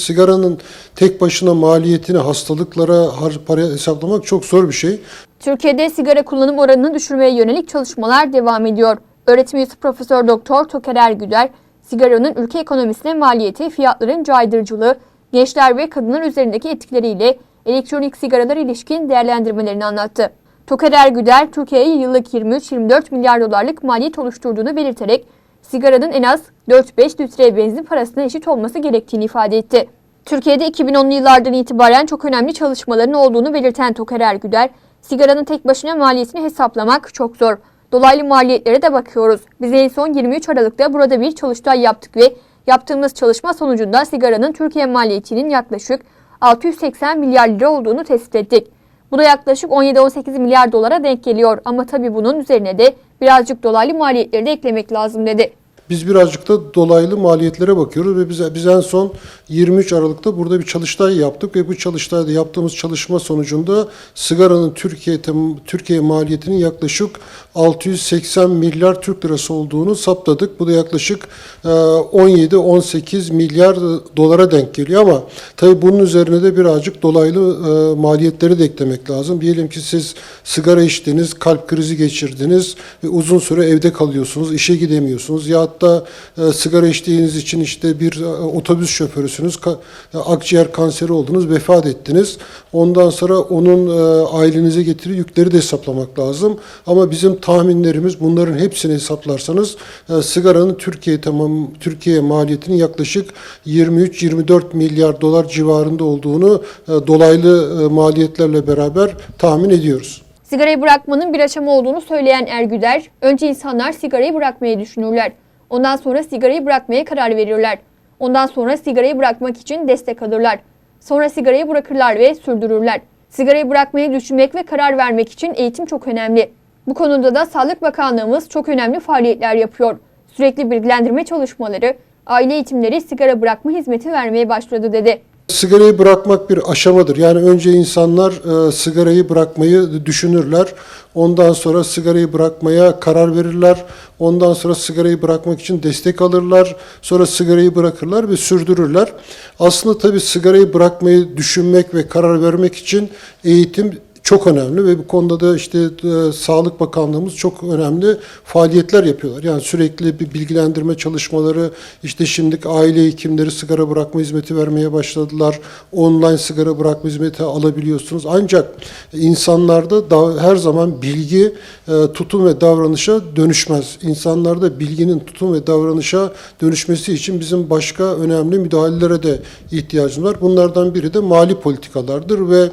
sigaranın tek başına maliyetini hastalıklara para hesaplamak çok zor bir şey. Türkiye'de sigara kullanım oranını düşürmeye yönelik çalışmalar devam ediyor. Öğretim üyesi Profesör Doktor Toker Ergüder, sigaranın ülke ekonomisine maliyeti, fiyatların caydırıcılığı, gençler ve kadınlar üzerindeki etkileriyle elektronik sigaralar ilişkin değerlendirmelerini anlattı. Toker Ergüder, Türkiye'ye yıllık 23-24 milyar dolarlık maliyet oluşturduğunu belirterek, sigaranın en az 4-5 litre benzin parasına eşit olması gerektiğini ifade etti. Türkiye'de 2010'lu yıllardan itibaren çok önemli çalışmaların olduğunu belirten Toker Ergüder, sigaranın tek başına maliyetini hesaplamak çok zor. Dolaylı maliyetlere de bakıyoruz. Biz en son 23 Aralık'ta burada bir çalıştay yaptık ve yaptığımız çalışma sonucunda sigaranın Türkiye maliyetinin yaklaşık 680 milyar lira olduğunu tespit ettik. Bu da yaklaşık 17-18 milyar dolara denk geliyor ama tabii bunun üzerine de birazcık dolaylı maliyetleri de eklemek lazım dedi. Biz birazcık da dolaylı maliyetlere bakıyoruz ve biz, biz en son 23 Aralık'ta burada bir çalıştay yaptık ve bu çalıştayda yaptığımız çalışma sonucunda sigaranın Türkiye Türkiye maliyetinin yaklaşık 680 milyar Türk lirası olduğunu saptadık. Bu da yaklaşık e, 17-18 milyar dolara denk geliyor ama tabii bunun üzerine de birazcık dolaylı e, maliyetleri de eklemek lazım. Diyelim ki siz sigara içtiniz, kalp krizi geçirdiniz ve uzun süre evde kalıyorsunuz, işe gidemiyorsunuz ya da e, sigara içtiğiniz için işte bir e, otobüs şoförüsünüz, ka- e, akciğer kanseri oldunuz, vefat ettiniz. Ondan sonra onun e, ailenize getiri yükleri de hesaplamak lazım. Ama bizim tahminlerimiz bunların hepsini hesaplarsanız e, sigaranın Türkiye tamam Türkiye maliyetinin yaklaşık 23-24 milyar dolar civarında olduğunu e, dolaylı e, maliyetlerle beraber tahmin ediyoruz. Sigarayı bırakmanın bir aşama olduğunu söyleyen Ergüder, önce insanlar sigarayı bırakmayı düşünürler. Ondan sonra sigarayı bırakmaya karar verirler. Ondan sonra sigarayı bırakmak için destek alırlar. Sonra sigarayı bırakırlar ve sürdürürler. Sigarayı bırakmayı düşünmek ve karar vermek için eğitim çok önemli. Bu konuda da Sağlık Bakanlığımız çok önemli faaliyetler yapıyor. Sürekli bilgilendirme çalışmaları, aile eğitimleri sigara bırakma hizmeti vermeye başladı dedi. Sigarayı bırakmak bir aşamadır. Yani önce insanlar e, sigarayı bırakmayı düşünürler. Ondan sonra sigarayı bırakmaya karar verirler. Ondan sonra sigarayı bırakmak için destek alırlar. Sonra sigarayı bırakırlar ve sürdürürler. Aslında tabii sigarayı bırakmayı düşünmek ve karar vermek için eğitim çok önemli ve bu konuda da işte e, Sağlık Bakanlığımız çok önemli faaliyetler yapıyorlar. Yani sürekli bir bilgilendirme çalışmaları, işte şimdi aile hekimleri sigara bırakma hizmeti vermeye başladılar. Online sigara bırakma hizmeti alabiliyorsunuz. Ancak insanlarda da, her zaman bilgi e, tutum ve davranışa dönüşmez. İnsanlarda bilginin tutum ve davranışa dönüşmesi için bizim başka önemli müdahalelere de ihtiyacımız var. Bunlardan biri de mali politikalardır ve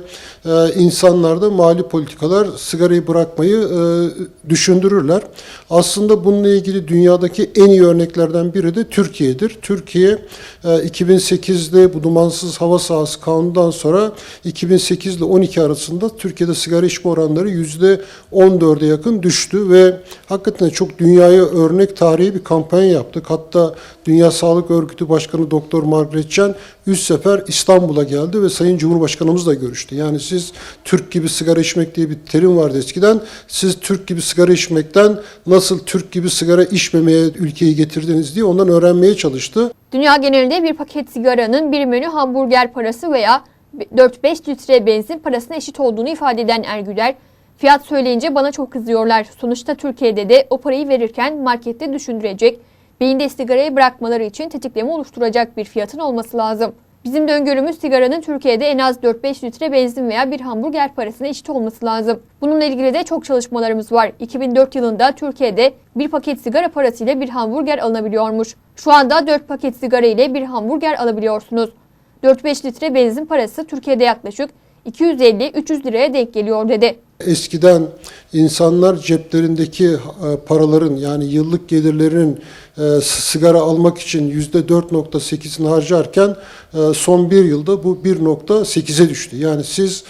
e, insanlarda mali politikalar sigarayı bırakmayı e, düşündürürler. Aslında bununla ilgili dünyadaki en iyi örneklerden biri de Türkiye'dir. Türkiye e, 2008'de bu dumansız hava sahası kanundan sonra 2008 ile 12 arasında Türkiye'de sigara içme oranları %14'e yakın düştü ve hakikaten çok dünyaya örnek tarihi bir kampanya yaptık. Hatta Dünya Sağlık Örgütü Başkanı Doktor Margaret Chan üç sefer İstanbul'a geldi ve Sayın Cumhurbaşkanımızla görüştü. Yani siz Türk gibi sigara içmek diye bir terim vardı eskiden. Siz Türk gibi sigara içmekten nasıl Türk gibi sigara içmemeye ülkeyi getirdiniz diye ondan öğrenmeye çalıştı. Dünya genelinde bir paket sigaranın bir menü hamburger parası veya 4-5 litre benzin parasına eşit olduğunu ifade eden Ergüler, fiyat söyleyince bana çok kızıyorlar. Sonuçta Türkiye'de de o parayı verirken markette düşündürecek, beyinde sigarayı bırakmaları için tetikleme oluşturacak bir fiyatın olması lazım. Bizim de öngörümüz sigaranın Türkiye'de en az 4-5 litre benzin veya bir hamburger parasına eşit olması lazım. Bununla ilgili de çok çalışmalarımız var. 2004 yılında Türkiye'de bir paket sigara parasıyla bir hamburger alınabiliyormuş. Şu anda 4 paket sigara ile bir hamburger alabiliyorsunuz. 4-5 litre benzin parası Türkiye'de yaklaşık 250-300 liraya denk geliyor dedi. Eskiden insanlar ceplerindeki e, paraların yani yıllık gelirlerinin e, sigara almak için %4.8'ini harcarken e, son bir yılda bu 1.8'e düştü. Yani siz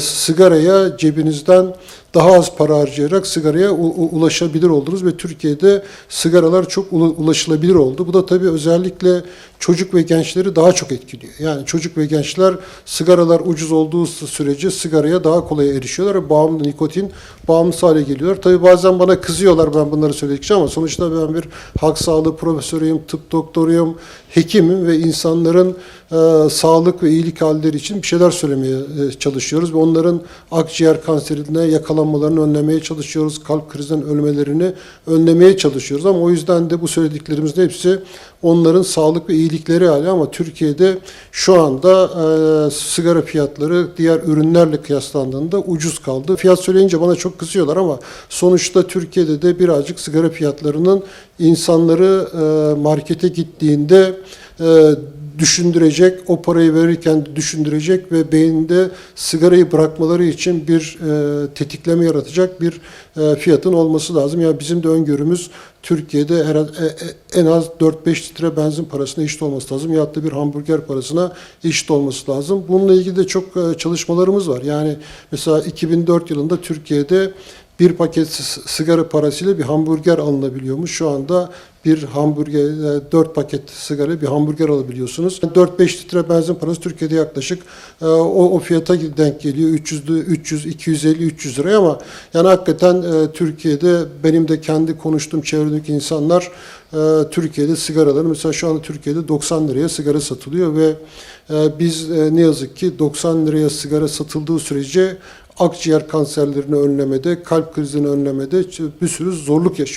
sigaraya cebinizden daha az para harcayarak sigaraya ulaşabilir oldunuz ve Türkiye'de sigaralar çok ula- ulaşılabilir oldu. Bu da tabii özellikle çocuk ve gençleri daha çok etkiliyor. Yani çocuk ve gençler sigaralar ucuz olduğu sürece sigaraya daha kolay erişiyorlar ve bağımlı nikotin bağımlısı hale geliyorlar. Tabii bazen bana kızıyorlar ben bunları söyledikçe ama sonuçta ben bir halk sağlığı profesörüyüm, tıp doktoruyum. hekimim ve insanların e, sağlık ve iyilik halleri için bir şeyler söylemeye e, çalışıyoruz ve onların akciğer kanserine yakalanmalarını önlemeye çalışıyoruz. Kalp krizinden ölmelerini önlemeye çalışıyoruz ama o yüzden de bu söylediklerimizin hepsi onların sağlık ve iyilikleri hali ama Türkiye'de şu anda e, sigara fiyatları diğer ürünlerle kıyaslandığında ucuz kaldı. Fiyat söyleyince bana çok kızıyorlar ama sonuçta Türkiye'de de birazcık sigara fiyatlarının insanları e, markete gittiğinde e, düşündürecek, o parayı verirken düşündürecek ve beyninde sigarayı bırakmaları için bir e, tetikleme yaratacak bir e, fiyatın olması lazım. Yani bizim de öngörümüz Türkiye'de her, e, e, en az 4-5 litre benzin parasına eşit olması lazım. Ya da bir hamburger parasına eşit olması lazım. Bununla ilgili de çok e, çalışmalarımız var. Yani mesela 2004 yılında Türkiye'de bir paket sigara parasıyla bir hamburger alınabiliyormuş. Şu anda bir hamburger, 4 paket sigara bir hamburger alabiliyorsunuz. 4-5 litre benzin parası Türkiye'de yaklaşık e, o, o fiyata denk geliyor. 300, 300, 250, 300 liraya ama yani hakikaten e, Türkiye'de benim de kendi konuştuğum çevredeki insanlar e, Türkiye'de sigaraları mesela şu anda Türkiye'de 90 liraya sigara satılıyor ve e, biz e, ne yazık ki 90 liraya sigara satıldığı sürece akciğer kanserlerini önlemede, kalp krizini önlemede bir sürü zorluk yaşıyoruz.